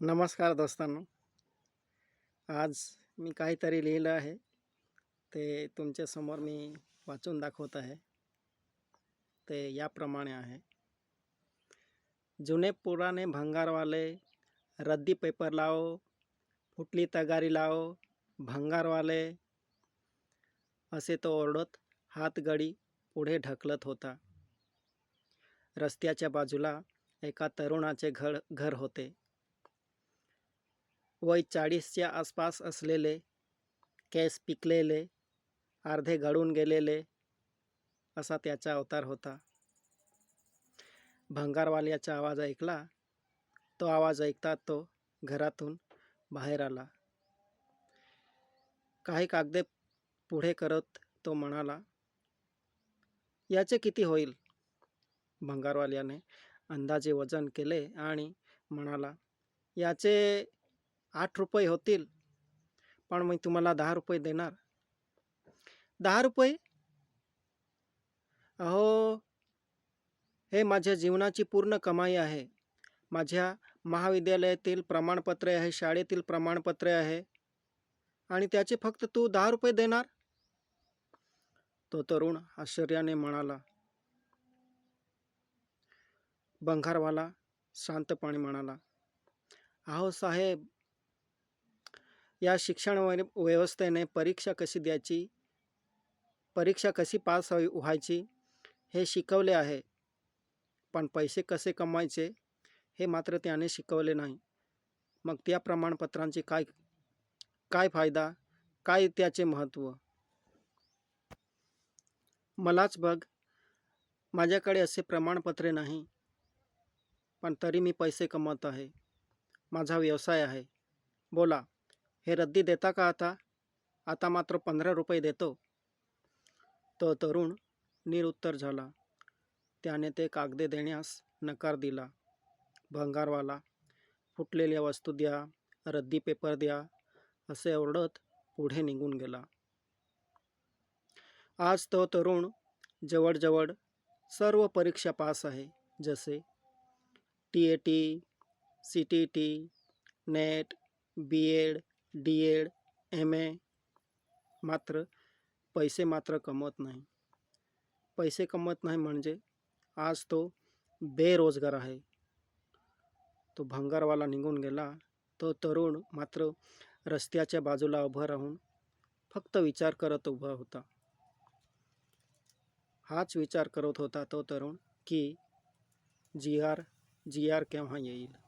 नमस्कार दोस्तांनो. आज मी काहीतरी लिहिलं आहे. ते तुमच्यासमोर मी वाचून दाखवत आहे. ते याप्रमाणे आहे. जुने पुराने भंगारवाले रद्दी पेपर लावो फुटली तगारी लावो भंगारवाले असे तो ओरडत हातगडी पुढे ढकलत होता. रस्त्याच्या बाजूला एका तरुणाचे घर घर होते. वय चाळीसच्या आसपास असलेले केस पिकलेले अर्धे गळून गेलेले असा त्याचा अवतार होता. भंगारवाल्याचा आवाज ऐकला. तो आवाज ऐकता तो घरातून बाहेर आला. काही कागदे पुढे करत तो म्हणाला याचे किती होईल? भंगारवाल्याने अंदाजे वजन केले आणि म्हणाला याचे आठ रुपये होतील. पण मी तुम्हाला दहा रुपये देणार. दहा रुपये? अहो हे माझ्या जीवनाची पूर्ण कमाई आहे. माझ्या महाविद्यालयातील प्रमाणपत्रे आहे शाळेतील प्रमाणपत्रे आहे. आणि त्याचे फक्त तू दहा रुपये देणार? तो तरुण आश्चर्याने म्हणाला. बंगारवाला शांतपणे म्हणाला. अहो साहेब या शिक्षण व्यवस्थेने परीक्षा कशी द्यायची? परीक्षा कशी पास व्हाय- व्हायची? हे शिकवले आहे. पण पैसे कसे कमवायचे? हे मात्र त्याने शिकवले नाही. मग त्या प्रमाणपत्रांचे काय काय फायदा? काय त्याचे महत्त्व? मलाच बघ. माझ्याकडे असे प्रमाणपत्रे नाही. पण तरी मी पैसे कमवत आहे. माझा व्यवसाय आहे. बोला. हे रद्दी देता का आता? आता मात्र पंधरा रुपये देतो. तो तरुण निरुत्तर झाला. त्याने ते कागदे देण्यास नकार दिला. भंगारवाला फुटलेल्या वस्तू द्या रद्दी पेपर द्या असे ओरडत पुढे निघून गेला. आज तो तरुण जवळजवळ सर्व परीक्षा पास आहे. जसे T A T C T T NET B Ed D Ed M A मात्र पैसे मात्र कमवत नाही. पैसे कमवत नाही म्हणजे आज तो बेरोजगार आहे. तो भंगारवाला निघून गेला. तो तरुण मात्र रस्त्याच्या बाजूला उभं राहून फक्त विचार करत उभा होता. हाच विचार करत होता तो तरुण की जी आर जी आर केव्हा येईल?